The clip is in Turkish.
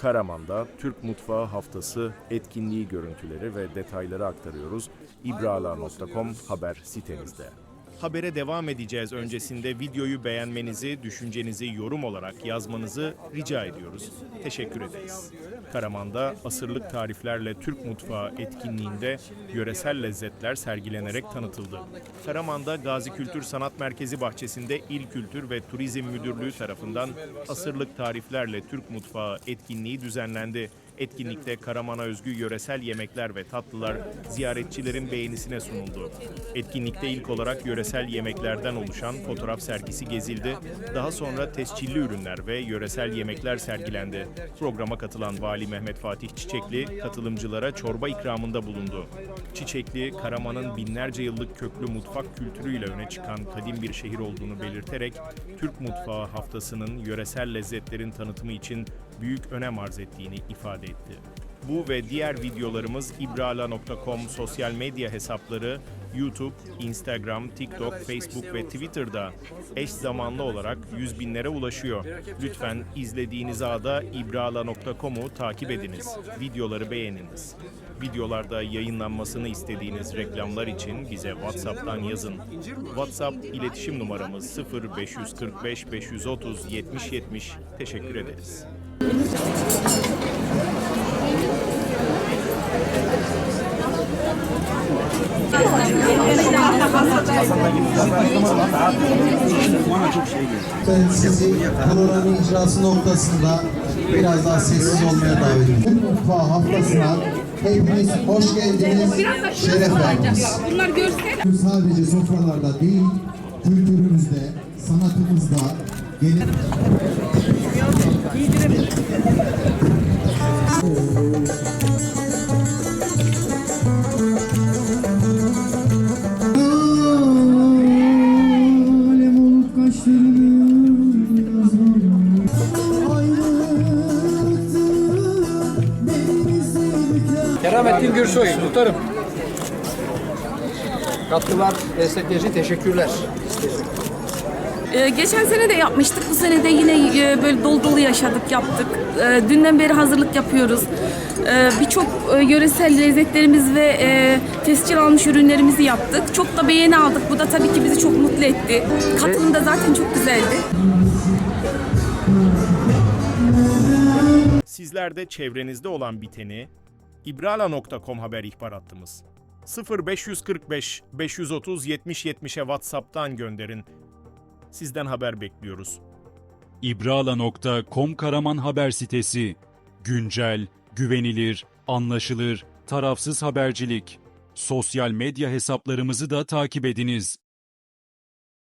Karaman'da Türk Mutfağı Haftası etkinliği görüntüleri ve detayları aktarıyoruz. ibrala.com haber sitemizde. Habere devam edeceğiz öncesinde videoyu beğenmenizi, düşüncenizi yorum olarak yazmanızı rica ediyoruz. Teşekkür ederiz. Karaman'da asırlık tariflerle Türk mutfağı etkinliğinde yöresel lezzetler sergilenerek tanıtıldı. Karaman'da Gazi Kültür Sanat Merkezi bahçesinde İl Kültür ve Turizm Müdürlüğü tarafından asırlık tariflerle Türk mutfağı etkinliği düzenlendi. Etkinlikte Karaman'a özgü yöresel yemekler ve tatlılar ziyaretçilerin beğenisine sunuldu. Etkinlikte ilk olarak yöresel yemeklerden oluşan fotoğraf sergisi gezildi. Daha sonra tescilli ürünler ve yöresel yemekler sergilendi. Programa katılan Vali Mehmet Fatih Çiçekli katılımcılara çorba ikramında bulundu. Çiçekli, Karaman'ın binlerce yıllık köklü mutfak kültürüyle öne çıkan kadim bir şehir olduğunu belirterek Türk Mutfağı Haftası'nın yöresel lezzetlerin tanıtımı için büyük önem arz ettiğini ifade etti. Bu ve diğer videolarımız ibrala.com sosyal medya hesapları YouTube, Instagram, TikTok, Facebook ve Twitter'da eş zamanlı olarak yüz binlere ulaşıyor. Lütfen izlediğiniz ağda ibrala.com'u takip ediniz. Videoları beğeniniz. Videolarda yayınlanmasını istediğiniz reklamlar için bize WhatsApp'tan yazın. WhatsApp iletişim numaramız 0545 530 70 70. Teşekkür ederiz. Ben sizi programın icrası noktasında biraz daha sessiz olmaya davet ediyorum. Mutfağı Haftası'na hepiniz hoş geldiniz, şeref verdiniz. Bunlar görsel. Sadece sofralarda değil, kültürümüzde, sanatımızda, gele- Alem Keramettin Gürsoy, muhtarım. Katkılar, destekler için teşekkürler. Ee, geçen sene de yapmıştık. Bu sene de yine e, böyle dolu dolu yaşadık, yaptık. Ee, dünden beri hazırlık yapıyoruz. Ee, Birçok e, yöresel lezzetlerimiz ve e, tescil almış ürünlerimizi yaptık. Çok da beğeni aldık. Bu da tabii ki bizi çok mutlu etti. Katılım da zaten çok güzeldi. Sizler de çevrenizde olan biteni ibrala.com haber ihbar hattımız 0545 530 70 70'e WhatsApp'tan gönderin. Sizden haber bekliyoruz. İbrala.com Karaman haber sitesi. Güncel, güvenilir, anlaşılır, tarafsız habercilik. Sosyal medya hesaplarımızı da takip ediniz.